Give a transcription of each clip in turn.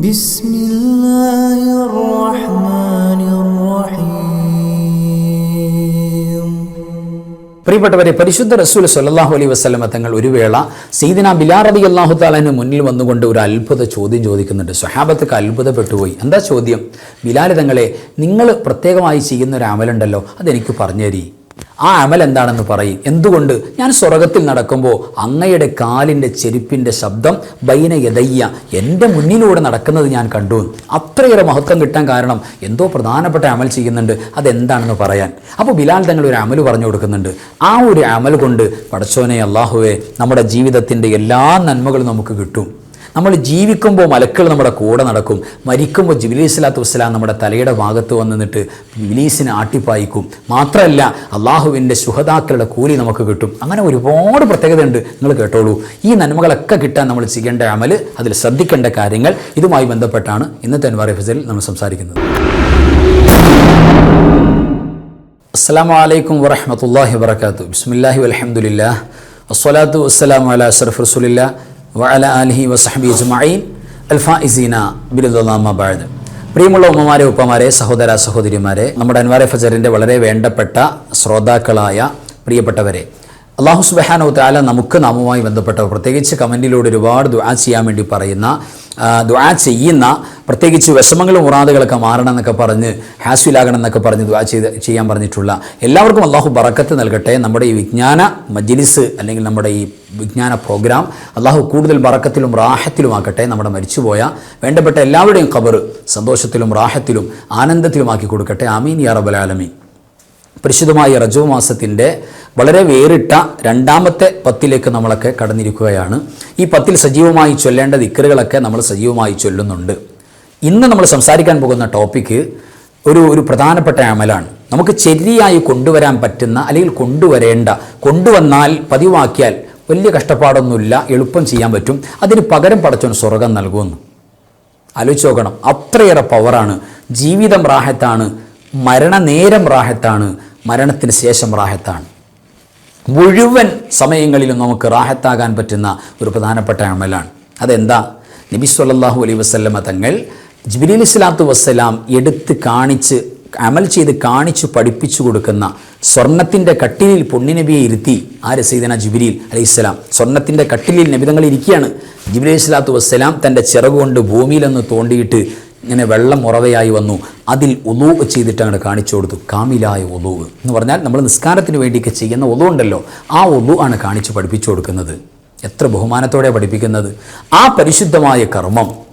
بسم الله الرحمن الرحيم പ്രിയപ്പെട്ടവരെ പരിശുദ്ധ റസൂൽ സല്ലാഹു അലൈഹി വസ്ലമ തങ്ങൾ ഒരു വേള സീദിന ബിലാർ റബി അള്ളാഹു താലാന് മുന്നിൽ വന്നുകൊണ്ട് ഒരു അത്ഭുത ചോദ്യം ചോദിക്കുന്നുണ്ട് സ്വഹാബത്തൊക്കെ അത്ഭുതപ്പെട്ടുപോയി എന്താ ചോദ്യം ബിലാൽ തങ്ങളെ നിങ്ങൾ പ്രത്യേകമായി ചെയ്യുന്ന ഒരു അമലുണ്ടല്ലോ അതെനിക്ക് പറഞ്ഞു തരീ ആ അമൽ എന്താണെന്ന് പറയും. എന്തുകൊണ്ട്? ഞാൻ സ്വർഗത്തിൽ നടക്കുമ്പോൾ അങ്ങയുടെ കാലിന്റെ ചെരുപ്പിന്റെ ശബ്ദം ബൈന യദയ്യ എന്റെ മുന്നിലൂടെ നടക്കുന്നത് ഞാൻ കണ്ടു. അത്രയേറെ മഹത്വം കിട്ടാൻ കാരണം എന്തോ പ്രധാനപ്പെട്ട അമൽ ചെയ്യുന്നുണ്ട്. അതെന്താണെന്ന് പറയാൻ. അപ്പോൾ ബിലാൽ തങ്ങൾ ഒരു അമൽ പറഞ്ഞു കൊടുക്കുന്നുണ്ട്. ആ ഒരു അമൽ കൊണ്ട് പടച്ചോനെ അള്ളാഹുവെ നമ്മുടെ ജീവിതത്തിന്റെ എല്ലാ നന്മകളും നമുക്ക് കിട്ടും. നമ്മൾ ജീവിക്കുമ്പോൾ മലക്കൾ നമ്മുടെ കൂടെ നടക്കും. മരിക്കുമ്പോൾ ജിബിലി സ്വലാത്തു വസ്സലാം നമ്മുടെ തലയുടെ ഭാഗത്ത് വന്ന് നിന്നിട്ട് ബിലീസിനെ ആട്ടിപ്പായിക്കും. മാത്രമല്ല അള്ളാഹുവിന്റെ സുഹതാക്കളുടെ കൂലി നമുക്ക് കിട്ടും. അങ്ങനെ ഒരുപാട് പ്രത്യേകതയുണ്ട്. നിങ്ങൾ കേട്ടോളൂ. ഈ നന്മകളൊക്കെ കിട്ടാൻ നമ്മൾ ചെയ്യേണ്ട അമൽ അതിൽ ശ്രദ്ധിക്കേണ്ട കാര്യങ്ങൾ ഇതുമായി ബന്ധപ്പെട്ടാണ് ഇന്നത്തെ ഫസലിൽ നമ്മൾ സംസാരിക്കുന്നത്. അസ്സാം വലൈക്കും വറഹമത്തല്ലാഹി വർക്കാത്തു ബിസ്മില്ലാഹി വലഹമുല്ലാ അസ്വലാത്തു വസ്സലാമു അല അഷറഫ് റസൂലില്ല വഅല അലഹി വസഹബി ജുമായി അൽഫായിസീന ഇസീന ബിരുദാമബാദ് പ്രിയമുള്ള ഉമ്മമാരെ ഉപ്പമാരെ സഹോദര സഹോദരിമാരെ നമ്മുടെ അൻവാറെ ഫജറിന്റെ വളരെ വേണ്ടപ്പെട്ട ശ്രോതാക്കളായ പ്രിയപ്പെട്ടവരെ അള്ളാഹു സുബഹാനോ താല നമുക്ക് നാമുമായി ബന്ധപ്പെട്ട പ്രത്യേകിച്ച് കമന്റിലൂടെ ഒരുപാട് ദുആ ചെയ്യാൻ വേണ്ടി പറയുന്ന ദുആ ചെയ്യുന്ന പ്രത്യേകിച്ച് വിഷമങ്ങളും ഉറാദുകളൊക്കെ മാറണം എന്നൊക്കെ പറഞ്ഞ് ഹാസ്വിലാകണം എന്നൊക്കെ പറഞ്ഞ് ദുആ ചെയ്ത് ചെയ്യാൻ പറഞ്ഞിട്ടുള്ള എല്ലാവർക്കും അള്ളാഹു ബറക്കത്ത് നൽകട്ടെ. നമ്മുടെ ഈ വിജ്ഞാന മജ്ലിസ് അല്ലെങ്കിൽ നമ്മുടെ ഈ വിജ്ഞാന പ്രോഗ്രാം അള്ളാഹു കൂടുതൽ ബറക്കത്തിലും റാഹത്തിലുമാക്കട്ടെ നമ്മുടെ മരിച്ചുപോയ വേണ്ടപ്പെട്ട എല്ലാവരുടെയും ഖബർ സന്തോഷത്തിലും റാഹത്തിലും ആനന്ദത്തിലുമാക്കി കൊടുക്കട്ടെ. ആമീൻ യാ ആലമീൻ. പരിശുദ്ധമായ റജോ മാസത്തിന്റെ വളരെ വേറിട്ട രണ്ടാമത്തെ പത്തിലേക്ക് നമ്മളൊക്കെ കടന്നിരിക്കുകയാണ്. ഈ പത്തിൽ സജീവമായി ചൊല്ലേണ്ട ദിക്കറുകളൊക്കെ നമ്മൾ സജീവമായി ചൊല്ലുന്നുണ്ട്. ഇന്ന് നമ്മൾ സംസാരിക്കാൻ പോകുന്ന ടോപ്പിക്ക് ഒരു ഒരു പ്രധാനപ്പെട്ട അമലാണ്. നമുക്ക് ശരിയായി കൊണ്ടുവരാൻ പറ്റുന്ന അല്ലെങ്കിൽ കൊണ്ടുവരേണ്ട കൊണ്ടുവന്നാൽ പതിവാക്കിയാൽ വലിയ കഷ്ടപ്പാടൊന്നുമില്ല എളുപ്പം ചെയ്യാൻ പറ്റും. അതിന് പകരം പടച്ചോൻ സ്വർഗം നൽകുമെന്ന് ആലോചിച്ച് നോക്കണം. അത്രയേറെ പവറാണ് ജീവിതം റാഹത്താണ്. മരണനേരം റാഹത്താണ് മരണത്തിന് ശേഷം റാഹത്താണ്. മുഴുവൻ സമയങ്ങളിലും നമുക്ക് റാഹത്താകാൻ പറ്റുന്ന ഒരു പ്രധാനപ്പെട്ട അമലാണ്. അതെന്താ? നബി സല്ലാഹു അലൈ വസല്ലമ തങ്ങൾ ജിബിലി ഇസ്ലാത്തു വസ്സലാം എടുത്ത് കാണിച്ച് അമൽ ചെയ്ത് കാണിച്ചു പഠിപ്പിച്ചു കൊടുക്കുന്ന സ്വർണത്തിന്റെ കട്ടിലിൽ പൊണ്ണിനബിയെ ഇരുത്തി. ആര്? സൈദന ജിബിരിൽ അലൈഹിസ്സലാം. സ്വർണത്തിന്റെ കട്ടിലിൽ നബിതങ്ങൾ ഇരിക്കുകയാണ്. ജിബിലി സ്വലാത്തു വസ്സലാം തന്റെ ചിറകുകൊണ്ട് ഭൂമിയിലൊന്ന് തോണ്ടിയിട്ട് ഇങ്ങനെ വെള്ളം ഉറവയായി വന്നു. അതിൽ ഒലു ചെയ്തിട്ട് അങ്ങോട്ട് കാണിച്ചു കൊടുത്തു. കാമിലായ ഒലു എന്ന് പറഞ്ഞാൽ നമ്മൾ നിസ്കാരത്തിന് വേണ്ടിയൊക്കെ ചെയ്യുന്ന ഒലു ഉണ്ടല്ലോ. ആ ഒലു ആണ് കാണിച്ച് പഠിപ്പിച്ചു കൊടുക്കുന്നത്. എത്ര ബഹുമാനത്തോടെ പഠിപ്പിക്കുന്നത്. ആ പരിശുദ്ധമായ കർമ്മം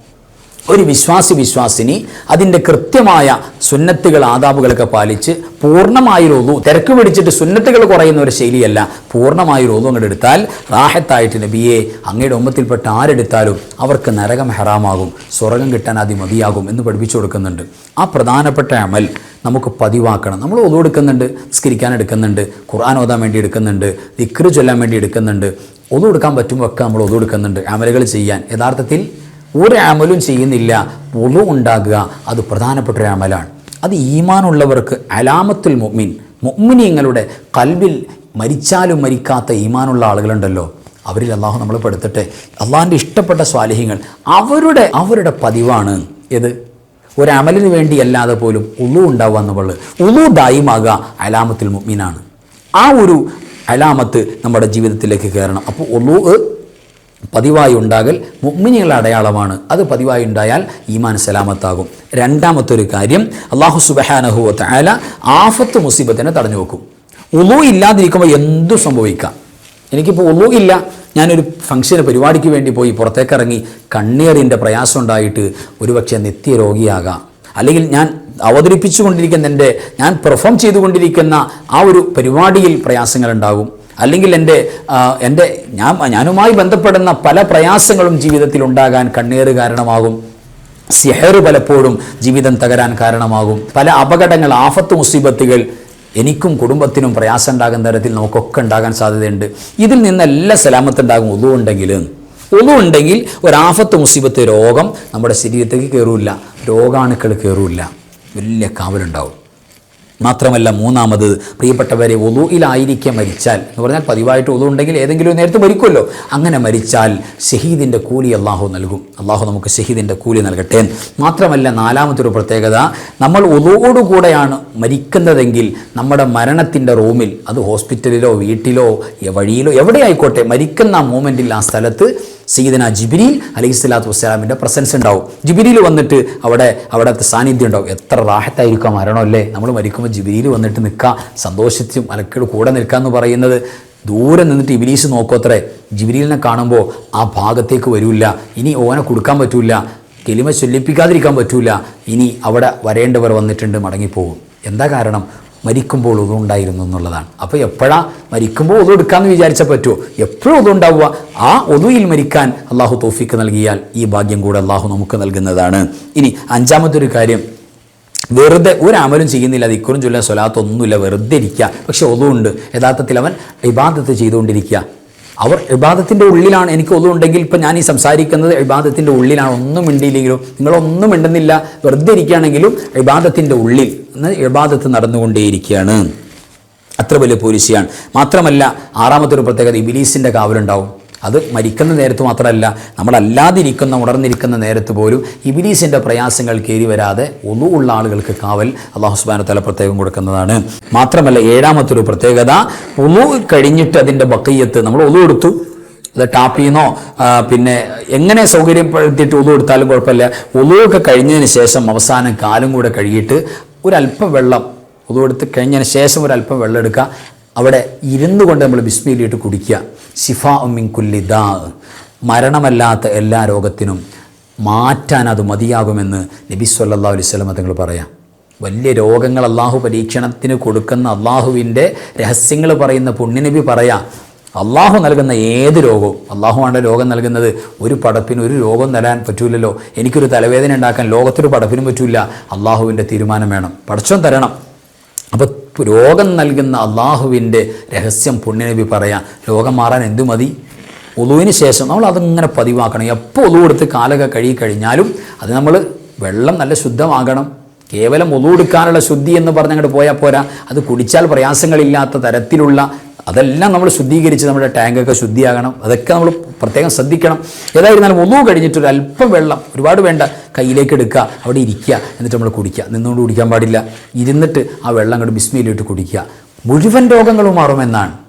ഒരു വിശ്വാസി വിശ്വാസിനി അതിന്റെ കൃത്യമായ സുന്നത്തുകൾ ആദാബുകളൊക്കെ പാലിച്ച് പൂർണമായൊരു ഒതു തിരക്ക് പിടിച്ചിട്ട് സുന്നത്തുകൾ കുറയുന്ന ഒരു ശൈലിയല്ല. പൂർണമായൊരു ഒതു അങ്ങോട്ട് എടുത്താൽ റാഹത്തായിട്ട് നബിയെ അങ്ങയുടെ ഉമ്മത്തിൽപ്പെട്ട ആരെടുത്താലും അവർക്ക് നരകം ഹെറാമാകും സ്വർഗം കിട്ടാൻ അതി മതിയാകും എന്ന് പഠിപ്പിച്ചു കൊടുക്കുന്നുണ്ട്. ആ പ്രധാനപ്പെട്ട അമൽ നമുക്ക് പതിവാക്കണം. നമ്മൾ ഒതു എടുക്കുന്നുണ്ട് നിസ്കരിക്കാൻ എടുക്കുന്നുണ്ട് ഖുർആൻ ഓതാൻ വേണ്ടി എടുക്കുന്നുണ്ട് ദിക്റ് ചൊല്ലാൻ വേണ്ടി എടുക്കുന്നുണ്ട്. ഒതു എടുക്കാൻ പറ്റുമ്പോൾ ഒക്കെ നമ്മൾ ഒതു എടുക്കുന്നുണ്ട് അമലുകൾ ചെയ്യാൻ യഥാർത്ഥത്തിൽ ഒരു അമലും ചെയ്യുന്നില്ല. പുളു ഉണ്ടാകുക അത് പ്രധാനപ്പെട്ട ഒരു അമലാണ് അത് ഈമാനുള്ളവർക്ക് അലാമത്തുൽ മുഅ്മിൻ മുഅ്മിനീങ്ങളുടെ കൽബിൽ മരിച്ചാലും മരിക്കാത്ത ഈമാനുള്ള ആളുകളുണ്ടല്ലോ. അവരിൽ അള്ളാഹു നമ്മൾ പെടുത്തട്ടെ. അള്ളാഹിന്റെ ഇഷ്ടപ്പെട്ട സ്വാലിഹ്യങ്ങൾ അവരുടെ അവരുടെ പതിവാണ്. ഇത് ഒരമലിന് വേണ്ടി അല്ലാതെ പോലും ഉളു ഉണ്ടാവുക എന്നുള്ളത് ഉളു ദായിമാകുക അലാമത്തുൽ മുഅ്മിനാണ്. ആ ഒരു അലാമത്ത് നമ്മുടെ ജീവിതത്തിലേക്ക് കയറണം. അപ്പോൾ ഉളു പതിവായി ഉണ്ടാകൽ മുഗ്മിനികളുടെ അടയാളമാണ്. അത് പതിവായി ഉണ്ടായാൽ ഈമാൻ സലാമത്താകും. രണ്ടാമത്തെ ഒരു കാര്യം അള്ളാഹു സുബഹാനഹുവ തആല ആഫത്ത് മുസീബത്തിനെ തടഞ്ഞു വെക്കും. ഉളു ഇല്ലാതിരിക്കുമ്പോൾ എന്തു സംഭവിക്കാം? എനിക്കിപ്പോൾ ഉളു ഇല്ല. ഞാനൊരു ഫംഗ്ഷന് പരിപാടിക്ക് വേണ്ടി പോയി പുറത്തേക്ക് ഇറങ്ങി കണ്ണീറിന്റെ പ്രയാസം ഉണ്ടായിട്ട് ഒരുപക്ഷെ നിത്യ രോഗിയാകാം. അല്ലെങ്കിൽ ഞാൻ അവതരിപ്പിച്ചുകൊണ്ടിരിക്കുന്ന എന്റെ ഞാൻ പെർഫോം ചെയ്തുകൊണ്ടിരിക്കുന്ന ആ ഒരു പരിപാടിയിൽ പ്രയാസങ്ങളുണ്ടാകും അല്ലെങ്കിൽ എന്റെ എന്റെ ഞാൻ ഞാനുമായി ബന്ധപ്പെടുന്ന പല പ്രയാസങ്ങളും ജീവിതത്തിൽ ഉണ്ടാകാൻ കണ്ണേറ് കാരണമാകും. സിഹർ പലപ്പോഴും ജീവിതം തകരാൻ കാരണമാകും. പല അപകടങ്ങൾ ആഫത്ത് മുസീബത്തുകൾ എനിക്കും കുടുംബത്തിനും പ്രയാസം ഉണ്ടാകുന്ന തരത്തിൽ നമുക്കൊക്കെ ഉണ്ടാകാൻ സാധ്യതയുണ്ട്. ഇതിൽ നിന്നെല്ലാം സലാമത്തുണ്ടാകും. ഒതു ഉണ്ടെങ്കിൽ ഒതു ഉണ്ടെങ്കിൽ ഒരാഫത്ത് മുസീബത്ത് രോഗം നമ്മുടെ ശരീരത്തേക്ക് കയറൂല രോഗാണുക്കൾ കയറൂല വലിയ കാവലുണ്ടാവും. മാത്രമല്ല മൂന്നാമത് പ്രിയപ്പെട്ടവരെ ഒതുയിലായിരിക്കെ മരിച്ചാൽ എന്ന് പറഞ്ഞാൽ പതിവായിട്ട് ഒതു ഉണ്ടെങ്കിൽ ഏതെങ്കിലും നേരത്തെ മരിക്കുമല്ലോ. അങ്ങനെ മരിച്ചാൽ ഷഹീദിന്റെ കൂലി അള്ളാഹു നൽകും. അള്ളാഹു നമുക്ക് ഷഹീദിന്റെ കൂലി നൽകട്ടെ. മാത്രമല്ല നാലാമത്തെ ഒരു പ്രത്യേകത നമ്മൾ ഒതുവോടുകൂടെയാണ് മരിക്കുന്നതെങ്കിൽ നമ്മുടെ മരണത്തിന്റെ റൂമിൽ അത് ഹോസ്പിറ്റലിലോ വീട്ടിലോ വഴിയിലോ എവിടെ ആയിക്കോട്ടെ മരിക്കുന്ന ആ മൂമെന്റിൽ ആ സ്ഥലത്ത് സയ്യിദന ജിബിരിൽ അലൈഹി സ്വലാത്തു വസ്സലാമിന്റെ പ്രസൻസ് ഉണ്ടാവും. ജിബിരിയിൽ വന്നിട്ട് അവിടെ അവിടുത്തെ സാന്നിധ്യം ഉണ്ടാവും. എത്ര റാഹത്തായിരിക്കാം മരണം അല്ലേ? നമ്മൾ മരിക്കുമ്പോൾ ജിബിരിയിൽ വന്നിട്ട് നിൽക്കുക സന്തോഷിച്ചും മലക്കട് കൂടെ നിൽക്കുക എന്ന് പറയുന്നത് ദൂരെ നിന്നിട്ട് ഇബിലീസ് നോക്കോത്രേ ജിബിരിലിനെ കാണുമ്പോൾ ആ ഭാഗത്തേക്ക് വരില്ല. ഇനി ഓനെ കൊടുക്കാൻ പറ്റില്ല. കെലിമ ചൊല്ലിപ്പിക്കാതിരിക്കാൻ പറ്റില്ല. ഇനി അവിടെ വരേണ്ടവർ വന്നിട്ടുണ്ട് മടങ്ങിപ്പോകും. എന്താ കാരണം? മരിക്കുമ്പോൾ ഉതുണ്ടായിരുന്നു എന്നുള്ളതാണ്. അപ്പോൾ എപ്പോഴാ മരിക്കുമ്പോൾ ഒതു എടുക്കാമെന്ന് വിചാരിച്ചാൽ പറ്റുമോ എപ്പോഴും ഉതുണ്ടാവുക ആ ഒതുയിൽ മരിക്കാൻ അള്ളാഹു തോഫിക്ക് നൽകിയാൽ ഈ ഭാഗ്യം കൂടെ അള്ളാഹു നമുക്ക് നൽകുന്നതാണ്. ഇനി അഞ്ചാമത്തെ ഒരു കാര്യം. വെറുതെ ഒരു അമലും ചെയ്യുന്നില്ല ദിക്കുറും ചൊല്ലാൻ സ്വലാത്തൊന്നുമില്ല വെറുതെ ഇരിക്കുക. പക്ഷെ ഒതുണ്ട് യഥാർത്ഥത്തിൽ അവൻ ഇബാദത്ത് ചെയ്തുകൊണ്ടിരിക്കുക. അവർ ഇബാദത്തിന്റെ ഉള്ളിലാണ്. എനിക്ക് ഒന്നുണ്ടെങ്കിൽ ഇപ്പം ഞാൻ ഈ സംസാരിക്കുന്നത് ഇബാദത്തിന്റെ ഉള്ളിലാണ്. ഒന്നും മിണ്ടിയില്ലെങ്കിലും നിങ്ങളൊന്നും മിണ്ടുന്നില്ല. വെറുതെ ഇരിക്കുകയാണെങ്കിലും ഇബാദത്തിന്റെ ഉള്ളിൽ എന്ന് ഇബാദത്ത് നടന്നുകൊണ്ടേയിരിക്കുകയാണ്. അത്ര വലിയ പോലീസിയാണ്. മാത്രമല്ല ആറാമത്തെ ഒരു പ്രത്യേകത ഇബിലീസിന്റെ കാവലുണ്ടാവും. അത് മരിക്കുന്ന നേരത്ത് മാത്രമല്ല നമ്മളല്ലാതിരിക്കുന്ന ഉണർന്നിരിക്കുന്ന നേരത്ത് പോലും ഇബിലീസിന്റെ പ്രയാസങ്ങൾ കയറി വരാതെ ഒന്നുമുള്ള ആളുകൾക്ക് കാവൽ അള്ളാഹു സുബാന തല പ്രത്യേകം കൊടുക്കുന്നതാണ്. മാത്രമല്ല ഏഴാമത്തെ ഒരു പ്രത്യേകത ഒന്നു കഴിഞ്ഞിട്ട് അതിന്റെ ബക്കയ്യത്ത് നമ്മൾ ഒന്നു കൊടുത്തു. അത് ടാപ്പ് ചെയ്യുന്നോ പിന്നെ എങ്ങനെ സൗകര്യപ്പെടുത്തിയിട്ട് ഒന്നു കൊടുത്താലും കുഴപ്പമില്ല. ഒതുവൊക്കെ കഴിഞ്ഞതിന് ശേഷം അവസാനം കാലും കൂടെ കഴുകിയിട്ട് ഒരല്പം വെള്ളം ഒതു കൊടുത്ത് കഴിഞ്ഞതിന് ശേഷം ഒരല്പം വെള്ളം എടുക്കുക. അവിടെ ഇരുന്നു കൊണ്ട് നമ്മൾ ബിസ്മിയിലിട്ട് കുടിക്കുക. ഷിഫ ഉമ്മിൻ കുല്ലിദാ മരണമല്ലാത്ത എല്ലാ രോഗത്തിനും മാറ്റാൻ അത് മതിയാകുമെന്ന് നബി സല്ലാ അലൈഹി വസല്ലം തങ്ങൾ പറയാം. വലിയ രോഗങ്ങൾ അള്ളാഹു പരീക്ഷണത്തിന് കൊടുക്കുന്ന അള്ളാഹുവിന്റെ രഹസ്യങ്ങൾ പറയുന്ന പുണ്യനബി പറയാം. അള്ളാഹു നൽകുന്ന ഏത് രോഗവും അള്ളാഹുവാണ് രോഗം നൽകുന്നത്. ഒരു പടപ്പിന് ഒരു രോഗം തരാൻ പറ്റൂലല്ലോ. എനിക്കൊരു തലവേദന ഉണ്ടാക്കാൻ ലോകത്തൊരു പടപ്പിനും പറ്റൂല. അള്ളാഹുവിന്റെ തീരുമാനം വേണം. പടച്ചോൻ തരണം. രോഗം നൽകുന്ന അള്ളാഹുവിന്റെ രഹസ്യം പുണ്യനബി പറയാം രോഗം മാറാൻ എന്തു മതി? ഒതുവിന് ശേഷം നമ്മൾ അതിങ്ങനെ പതിവാക്കണം. എപ്പോൾ ഒതു കൊടുത്ത് കാലൊക്കെ കഴുകി കഴിഞ്ഞാലും അത് നമ്മൾ വെള്ളം നല്ല ശുദ്ധമാകണം. കേവലം ഒതു കൊടുക്കാനുള്ള ശുദ്ധി എന്ന് പറഞ്ഞങ്ങോട്ട് പോയാൽ പോരാ. അത് കുടിച്ചാൽ പ്രയാസങ്ങളില്ലാത്ത തരത്തിലുള്ള അതെല്ലാം നമ്മൾ ശുദ്ധീകരിച്ച് നമ്മുടെ ടാങ്കൊക്കെ ശുദ്ധിയാകണം. അതൊക്കെ നമ്മൾ പ്രത്യേകം ശ്രദ്ധിക്കണം. ഏതായിരുന്നാലും ഒന്നു കഴിഞ്ഞിട്ട് ഒരു അല്പം വെള്ളം ഒരുപാട് വേണ്ട. കയ്യിലേക്ക് എടുക്കുക അവിടെ ഇരിക്കുക എന്നിട്ട് നമ്മൾ കുടിക്കുക. നിന്നുകൊണ്ട് കുടിക്കാൻ പാടില്ല. ഇരുന്നിട്ട് ആ വെള്ളം അങ്ങോട്ട് ബിസ്മിയിലിട്ട് കുടിക്കുക. മുഴുവൻ രോഗങ്ങളും മാറുമെന്നാണ്.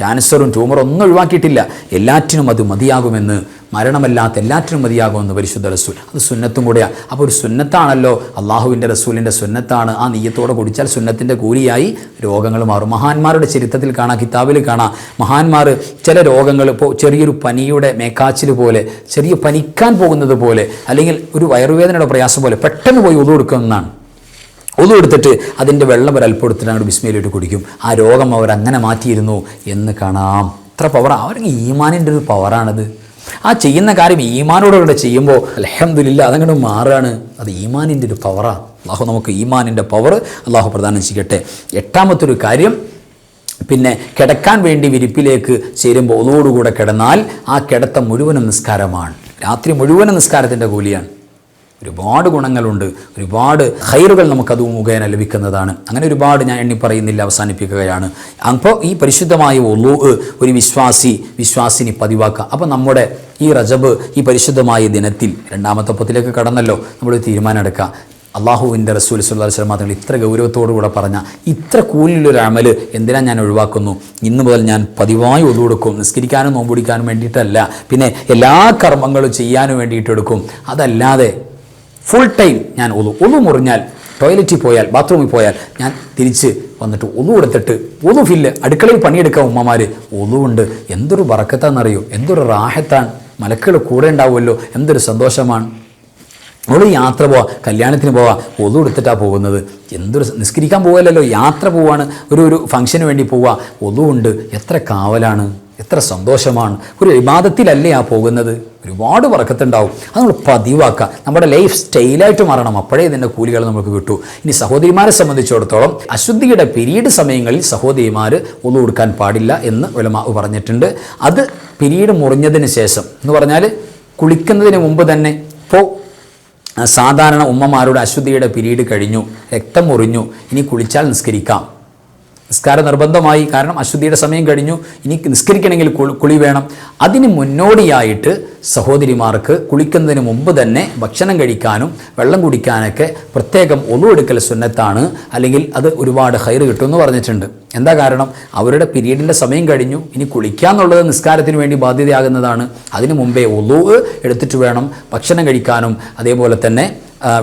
ക്യാൻസറും ട്യൂമറും ഒന്നും ഒഴിവാക്കിയിട്ടില്ല. എല്ലാറ്റിനും അത് മതിയാകുമെന്ന് മരണമല്ലാത്ത എല്ലാറ്റിനും മതിയാകുമെന്ന് പരിശുദ്ധ റസൂൽ. അത് സുന്നത്തും കൂടെയാണ് അപ്പോൾ ഒരു സുന്നത്താണല്ലോ. അള്ളാഹുവിന്റെ റസൂലിന്റെ സുന്നത്താണ്. ആ നെയ്യത്തോടെ കുടിച്ചാൽ സുന്നത്തിന്റെ കൂലിയായി രോഗങ്ങൾ മാറും. മഹാന്മാരുടെ ചരിത്രത്തിൽ കാണാം കിതാബിൽ കാണാം. മഹാന്മാർ ചില രോഗങ്ങൾ ഇപ്പോൾ ചെറിയൊരു പനിയുടെ മേക്കാച്ചിൽ പോലെ ചെറിയ പനിക്കാൻ പോകുന്നത് പോലെ അല്ലെങ്കിൽ ഒരു വയറുവേദനയുടെ പ്രയാസം പോലെ പെട്ടെന്ന് പോയി ഒതു കൊടുക്കുന്നതാണ്. ഒന്നു എടുത്തിട്ട് അതിന്റെ വെള്ളം ഒരു അല്പം എടുത്തിട്ട് അങ്ങോട്ട് കുടിക്കും. ആ രോഗം അവരങ്ങനെ മാറ്റിയിരുന്നു എന്ന് കാണാം. ഇത്ര പവർ അവർക്ക് ഈമാനിന്റെ ഒരു പവറാണത് ആ ചെയ്യുന്ന കാര്യം ഈമാനോടുകൂടെ ചെയ്യുമ്പോൾ അലഹമില്ല അതങ്ങനെ മാറുകയാണ്. അത് ഈമാനിന്റെ ഒരു പവറാണ് അള്ളാഹു നമുക്ക് ഈമാനിന്റെ പവർ അള്ളാഹു പ്രദാനം ചെയ്യട്ടെ. എട്ടാമത്തെ ഒരു കാര്യം പിന്നെ കിടക്കാൻ വേണ്ടി വിരിപ്പിലേക്ക് ചേരുമ്പോൾ ഒതോടുകൂടെ കിടന്നാൽ ആ കിടത്ത മുഴുവനും നിസ്കാരമാണ്. രാത്രി മുഴുവനും നിസ്കാരത്തിന്റെ കൂലിയാണ്. ഒരുപാട് ഗുണങ്ങളുണ്ട്. ഒരുപാട് ഹൈറുകൾ നമുക്കത് മുഖേന ലഭിക്കുന്നതാണ്. അങ്ങനെ ഒരുപാട് ഞാൻ എണ്ണി പറയുന്നില്ല അവസാനിപ്പിക്കുകയാണ്. അപ്പോൾ ഈ പരിശുദ്ധമായ ഒലു ഒരു വിശ്വാസി വിശ്വാസിനി പതിവാക്കുക. അപ്പോൾ നമ്മുടെ ഈ റജബ് ഈ പരിശുദ്ധമായ ദിനത്തിൽ രണ്ടാമത്തെ പത്തിലേക്ക് കടന്നല്ലോ. നമ്മൾ തീരുമാനം എടുക്കുക. അള്ളാഹുവിന്റെ റസൂൽ സുല്ലാ വസ്ലം തങ്ങൾ ഇത്ര ഗൗരവത്തോടു കൂടെ പറഞ്ഞ ഇത്ര കൂലിലൊരു അമൽ എന്തിനാ ഞാൻ ഒഴിവാക്കുന്നു? ഇന്ന് മുതൽ ഞാൻ പതിവായി ഒതു കൊടുക്കും. നിസ്കരിക്കാനും നോമ്പുടിക്കാനും വേണ്ടിയിട്ടല്ല. പിന്നെ എല്ലാ കർമ്മങ്ങളും ചെയ്യാനും വേണ്ടിയിട്ടെടുക്കും അതല്ലാതെ ഫുൾ ടൈം ഞാൻ ഒതു ഒതു മുറിഞ്ഞാൽ ടോയ്ലറ്റിൽ പോയാൽ ബാത്റൂമിൽ പോയാൽ ഞാൻ തിരിച്ച് വന്നിട്ട് ഒതു കൊടുത്തിട്ട് ഒതു ഫില്ല് അടുക്കളയിൽ പണിയെടുക്കാൻ ഉമ്മമാർ ഒതുവുണ്ട് എന്തൊരു വറക്കത്താണെന്നറിയോ എന്തൊരു റാഹത്താണ് മലക്കുകൾ കൂടെ ഉണ്ടാവുമല്ലോ. എന്തൊരു സന്തോഷമാണ്. നമ്മൾ യാത്ര പോവാ കല്യാണത്തിന് പോവാ ഒതു എടുത്തിട്ടാണ് പോകുന്നത്. എന്തൊരു നിസ്കരിക്കാൻ പോകലല്ലോ യാത്ര പോവാണ്. ഒരു ഒരു ഫംഗ്ഷന് വേണ്ടി പോവുക ഒതുവുണ്ട് എത്ര കാവലാണ്. എത്ര സന്തോഷമാണ്. ഒരു വിവാദത്തിലല്ലേ ആ പോകുന്നത്? ഒരുപാട് വറക്കത്തുണ്ടാവും. അത് നമ്മൾ പതിവാക്കുക. നമ്മുടെ ലൈഫ് സ്റ്റൈലായിട്ട് മാറണം. അപ്പോഴേ ഇതിന്റെ കൂലികൾ നമുക്ക് കിട്ടൂ. ഇനി സഹോദരിമാരെ സംബന്ധിച്ചിടത്തോളം അശുദ്ധിയുടെ പിരീഡ് സമയങ്ങളിൽ സഹോദരിമാർ ഒന്നു കൊടുക്കാൻ പാടില്ല എന്ന് വിലമാവ് പറഞ്ഞിട്ടുണ്ട്. അത് പിരീഡ് മുറിഞ്ഞതിന് ശേഷം എന്ന് പറഞ്ഞാൽ കുളിക്കുന്നതിന് മുമ്പ് തന്നെ ഇപ്പോൾ സാധാരണ ഉമ്മമാരുടെ അശുദ്ധിയുടെ പിരീഡ് കഴിഞ്ഞു. രക്തം മുറിഞ്ഞു. ഇനി കുളിച്ചാൽ നിസ്കരിക്കാം. നിസ്കാരം നിർബന്ധമായി കാരണം അശുദ്ധിയുടെ സമയം കഴിഞ്ഞു ഇനി നിസ്കരിക്കണമെങ്കിൽ കുളി- വേണം. അതിന് മുന്നോടിയായിട്ട് സഹോദരിമാർക്ക് കുളിക്കുന്നതിന് മുമ്പ് തന്നെ ഭക്ഷണം കഴിക്കാനും വെള്ളം കുടിക്കാനൊക്കെ പ്രത്യേകം ഒളിവെടുക്കൽ സുന്നത്താണ് അല്ലെങ്കിൽ അത് ഒരുപാട് ഹൈറ് കിട്ടുമെന്ന് പറഞ്ഞിട്ടുണ്ട്. എന്താ കാരണം? അവരുടെ പീരീഡിന്റെ സമയം കഴിഞ്ഞു ഇനി കുളിക്കാന്നുള്ളത് നിസ്കാരത്തിന് വേണ്ടി ബാധ്യതയാകുന്നതാണ്. അതിനു മുമ്പേ ഒലു എടുത്തിട്ട് വേണം ഭക്ഷണം കഴിക്കാനും. അതേപോലെ തന്നെ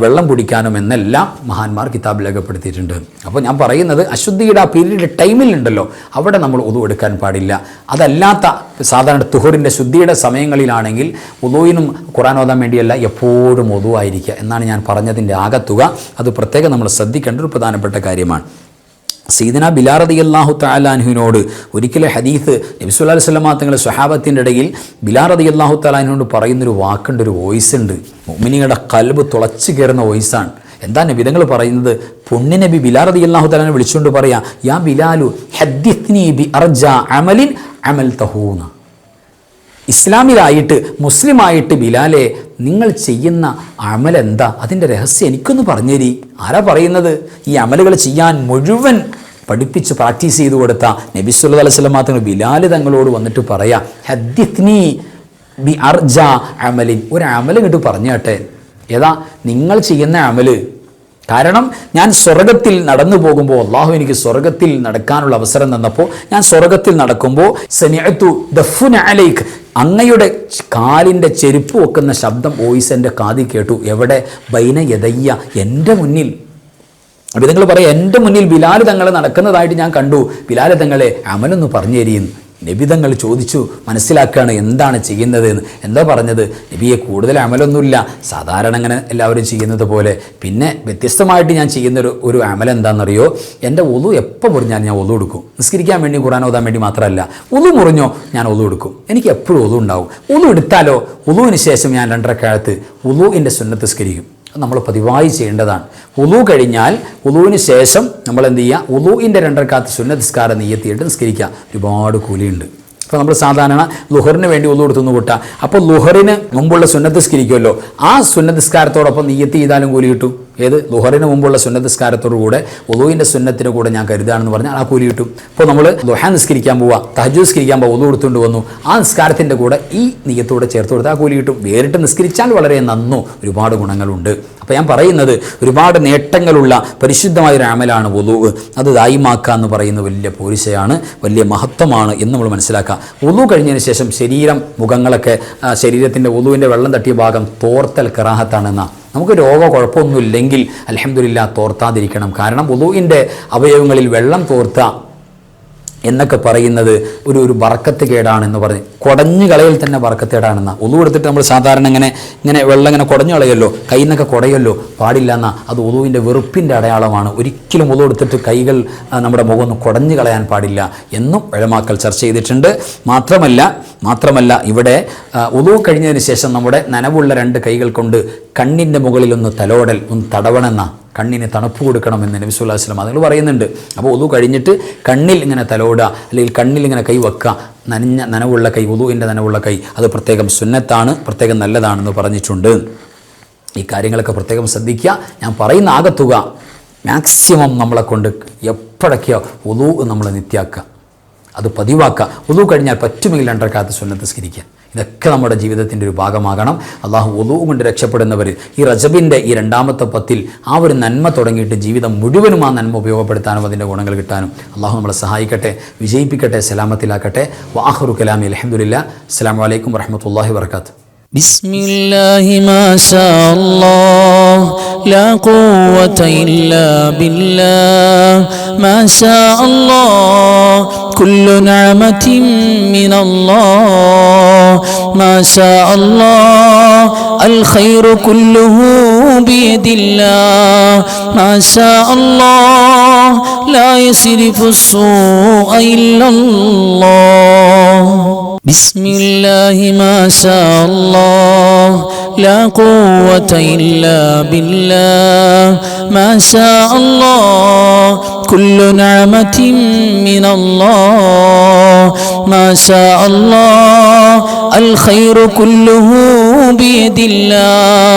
വെള്ളം കുടിക്കാനും എന്നെല്ലാം മഹാന്മാർ കിതാബിൽ രേഖപ്പെടുത്തിയിട്ടുണ്ട്. അപ്പോൾ ഞാൻ പറയുന്നത് അശുദ്ധിയുടെ ആ പീരീഡ് ടൈമിലുണ്ടല്ലോ അവിടെ നമ്മൾ ഉതു എടുക്കാൻ പാടില്ല. അതല്ലാത്ത സാധാരണ തുഹറിന്റെ ശുദ്ധിയുടെ സമയങ്ങളിലാണെങ്കിൽ ഉദുവിനും ഖുറാൻ ഓതാൻ വേണ്ടിയല്ല എപ്പോഴും ഉതുവായിരിക്കുക എന്നാണ് ഞാൻ പറഞ്ഞതിന്റെ ആകത്തുക. അത് പ്രത്യേകം നമ്മൾ ശ്രദ്ധിക്കേണ്ട ഒരു പ്രധാനപ്പെട്ട കാര്യമാണ്. സീദന ബിലാറതി അള്ളാഹു താലാൻഹുവിനോട് ഒരിക്കലെ ഹദീസ് നബിസുല്ലാ സ്വലമാ തങ്ങളുടെ സ്വഹാബത്തിന്റെ ഇടയിൽ ബിലാറതി അള്ളാഹു താലാൻഹുവിനോട് പറയുന്നൊരു വാക്കുണ്ട് ഒരു വോയിസ് ഉണ്ട്. മുമിനിയുടെ കൽബ് തുളച്ചു കയറുന്ന വോയിസാണ് എന്താ നബിതങ്ങൾ പറയുന്നത്? പൊണ്ണി നബി ബിലാറതി അള്ളാഹു താലാനെ വിളിച്ചുകൊണ്ട് പറയാ യാ ബിലാലു ഹദ്ദിത്നി ബി അർജ അമലിൻ അമൽ തഹൂന്ന ഇസ്ലാമിലായിട്ട് മുസ്ലിമായിട്ട് ബിലാലെ നിങ്ങൾ ചെയ്യുന്ന അമൽ എന്താ അതിന്റെ രഹസ്യം എനിക്കൊന്ന് പറഞ്ഞേരി. ആരാ പറയുന്നത്? ഈ അമലുകൾ ചെയ്യാൻ മുഴുവൻ പഠിപ്പിച്ച് പ്രാക്ടീസ് ചെയ്തു കൊടുത്ത നബി സല്ലല്ലാഹു അലൈഹി വസല്ലം തങ്ങൾ ബിലാൽ തങ്ങളോട് വന്നിട്ട് പറയാ ഹദ്ദിത്നി ബി അർജ അമലിൻ. ഒരു അമൽ ഇങ്ങോട്ട് പറഞ്ഞാട്ടെ. ഏതാ? നിങ്ങൾ ചെയ്യുന്ന അമൽ കാരണം ഞാൻ സ്വർഗത്തിൽ നടന്നു പോകുമ്പോൾ അള്ളാഹു എനിക്ക് സ്വർഗത്തിൽ നടക്കാനുള്ള അവസരം തന്നപ്പോൾ ഞാൻ സ്വർഗത്തിൽ നടക്കുമ്പോൾ സെനിയത്തു ദഫുന അലൈക്ക് അങ്ങയുടെ കാലിന്റെ ചെരുപ്പ് വെക്കുന്ന ശബ്ദം വോയിസ് എന്റെ കാതി കേട്ടു. എവിടെ? ബൈന യദയ്യ. എന്റെ മുന്നിൽ. അപ്പോൾ നിങ്ങൾ പറയാം എന്റെ മുന്നിൽ ബിലാൽ തങ്ങൾ നടക്കുന്നതായിട്ട് ഞാൻ കണ്ടു. ബിലാൽ തങ്ങളെ അമലൊന്ന് പറഞ്ഞു തരിയെന്ന് നബിതങ്ങൾ ചോദിച്ചു മനസ്സിലാക്കുകയാണ് എന്താണ് ചെയ്യുന്നത് എന്ന്. എന്താ പറഞ്ഞത്? നബിയെ കൂടുതൽ അമലൊന്നുമില്ല. സാധാരണ അങ്ങനെ എല്ലാവരും ചെയ്യുന്നത് പോലെ. പിന്നെ വ്യത്യസ്തമായിട്ട് ഞാൻ ചെയ്യുന്ന ഒരു അമൽ എന്താണെന്നറിയോ? എന്റെ ഒതു എപ്പോൾ മുറിഞ്ഞാൽ ഞാൻ ഒതു എടുക്കും. നിസ്കരിക്കാൻ വേണ്ടി ഖുറാൻ ഓതാൻ വേണ്ടി മാത്രമല്ല. ഒതു മുറിഞ്ഞോ ഞാൻ ഒതു എടുക്കും. എനിക്ക് എപ്പോഴും ഒതു ഉണ്ടാവും. ഒതു എടുത്താലോ? ഒതുവിന് ശേഷം ഞാൻ രണ്ടരക്കാലത്ത് ഒതുവിന്റെ സുന്നത്ത് സ്കരിക്കും അത് നമ്മൾ പതിവായി ചെയ്യേണ്ടതാണ്. ഉലു കഴിഞ്ഞാൽ ഉലുവിന് ശേഷം നമ്മൾ എന്ത് ചെയ്യുക? ഉലുവിന്റെ രണ്ടരക്കാത്ത സുന്നതിസ്കാരം നെയ്യത്തിയിട്ട് നിസ്കരിക്കുക. ഒരുപാട് കൂലിയുണ്ട്. അപ്പോൾ നമ്മൾ സാധാരണ ലുഹറിന് വേണ്ടി ഉളു കൊടുത്തു കൂട്ടുക. അപ്പോൾ ലുഹറിന് മുമ്പുള്ള സുന്നത്തിസ്കരിക്കുമല്ലോ ആ സുന്നതിസ്കാരത്തോടൊപ്പം നീയത്തി ചെയ്താലും കൂലി കിട്ടും. ഏത്? ദുഹറിന് മുമ്പുള്ള സുന്നതസ്കാരത്തോടു കൂടെ ഒതുവിന്റെ സുന്നത്തിന് കൂടെ ഞാൻ കരുതാണെന്ന് പറഞ്ഞാൽ ആ കൂലി കിട്ടും. ഇപ്പോൾ നമ്മൾ ദുഹ നിസ്കരിക്കാൻ പോവുക തഹജു നിസ്കരിക്കാൻ പോകുക ഒതു കൊടുത്തുകൊണ്ട് വന്നു. ആ നിസ്കാരത്തിന്റെ കൂടെ ഈ നിയത്തോടെ ചേർത്ത് കൊടുത്താൽ ആ കൂലി കിട്ടും. വേറിട്ട് നിസ്കരിച്ചാൽ വളരെ നന്നു. ഒരുപാട് ഗുണങ്ങളുണ്ട്. അപ്പോൾ ഞാൻ പറയുന്നത് ഒരുപാട് നേട്ടങ്ങളുള്ള പരിശുദ്ധമായ ഒരു അമലാണ് ഒതുവ് അത് ദായിമാക്കുക എന്ന് പറയുന്ന വലിയ പോരിശയാണ് വലിയ മഹത്വമാണ് എന്ന് നമ്മൾ മനസ്സിലാക്കുക ഒതു കഴിഞ്ഞതിന് ശേഷം ശരീരം മുഖങ്ങളൊക്കെ ശരീരത്തിന്റെ ഒതുവിന്റെ വെള്ളം തട്ടിയ ഭാഗം തോർത്തൽ കറാഹത്താണെന്നാണ് നമുക്ക് രോഗ കുഴപ്പമൊന്നുമില്ലെങ്കിൽ അലഹമില്ല തോർത്താതിരിക്കണം. കാരണം ഉദുവിന്റെ അവയവങ്ങളിൽ വെള്ളം തോർത്ത. എന്നൊക്കെ പറയുന്നത് ഒരു ഒരു വറക്കത്ത് കേടാണെന്ന് പറഞ്ഞ് കുടഞ്ഞു കളയിൽ തന്നെ വറക്കത്ത് കേടാണെന്ന. ഒതു എടുത്തിട്ട് നമ്മൾ സാധാരണ ഇങ്ങനെ ഇങ്ങനെ വെള്ളം ഇങ്ങനെ കുടഞ്ഞു കളയല്ലോ കൈ നിന്നൊക്കെ കുടയല്ലോ പാടില്ല എന്നാ. അത് ഒതുവിന്റെ വെറുപ്പിന്റെ അടയാളമാണ്. ഒരിക്കലും ഒതു എടുത്തിട്ട് കൈകൾ നമ്മുടെ മുഖം ഒന്ന് കുടഞ്ഞു കളയാൻ പാടില്ല എന്നും പഴമാക്കൽ ചർച്ച ചെയ്തിട്ടുണ്ട്. മാത്രമല്ല മാത്രമല്ല ഇവിടെ ഒതു കഴിഞ്ഞതിന് ശേഷം നമ്മുടെ നനവുള്ള രണ്ട് കൈകൾ കൊണ്ട് കണ്ണിന്റെ മുകളിലൊന്ന് തലോടൽ ഒന്ന് തടവണമെന്ന കണ്ണിന് തണുപ്പ് കൊടുക്കണമെന്ന് നബി സുല്ലാ വസ്ലം അതുകൾ പറയുന്നുണ്ട്. അപ്പോൾ ഒതു കഴിഞ്ഞിട്ട് കണ്ണിൽ ഇങ്ങനെ തലോടുക അല്ലെങ്കിൽ കണ്ണിൽ ഇങ്ങനെ കൈ വെക്കുക. നനഞ്ഞ നനവുള്ള കൈ ഒതുവിന്റെ നനവുള്ള കൈ അത് പ്രത്യേകം സുന്നത്താണ് പ്രത്യേകം നല്ലതാണെന്ന് പറഞ്ഞിട്ടുണ്ട്. ഈ കാര്യങ്ങളൊക്കെ പ്രത്യേകം ശ്രദ്ധിക്കുക. ഞാൻ പറയുന്ന ആകത്തുക. മാക്സിമം നമ്മളെ കൊണ്ട് എപ്പോഴൊക്കെയോ ഒതു നമ്മൾ നിത്യാക്കുക. അത് പതിവാക്കുക. ഒതു കഴിഞ്ഞാൽ പറ്റുമെങ്കിൽ രണ്ടരക്കാലത്ത് സുന്നത്ത് സ്കരിക്കുക ഇതൊക്കെ നമ്മുടെ ജീവിതത്തിൻ്റെ ഒരു ഭാഗമാകണം അള്ളാഹു ഒതു കൊണ്ട് രക്ഷപ്പെടുന്നവർ ഈ റജബിൻ്റെ ഈ രണ്ടാമത്തെ പത്തിൽ ആ ഒരു നന്മ തുടങ്ങിയിട്ട് ജീവിതം മുഴുവനും ആ നന്മ ഉപയോഗപ്പെടുത്താനും അതിൻ്റെ ഗുണങ്ങൾ കിട്ടാനും അള്ളാഹു നമ്മളെ സഹായിക്കട്ടെ വിജയിപ്പിക്കട്ടെ സലാമത്തിലാക്കട്ടെ വാഹുറു കലാമി അലഹമുല്ല അസ്സാം വലൈക്കും വറഹമത്തല്ലാഹി വർക്കാത്തു بسم الله ما شاء الله لا قوة إلا بالله ما شاء الله. كل نعمة من الله. ما شاء الله. الخير كله بيد الله. ما شاء الله. لا يصرف السوء إلا الله. بسم الله ما شاء الله. لا قوة إلا بالله. ما شاء الله. كل نعمة من الله. ما شاء الله. الخير كله بيد الله.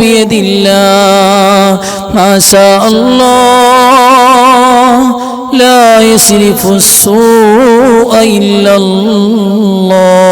بيد الله. ما شاء الله. لا يصرف السوء إلا الله.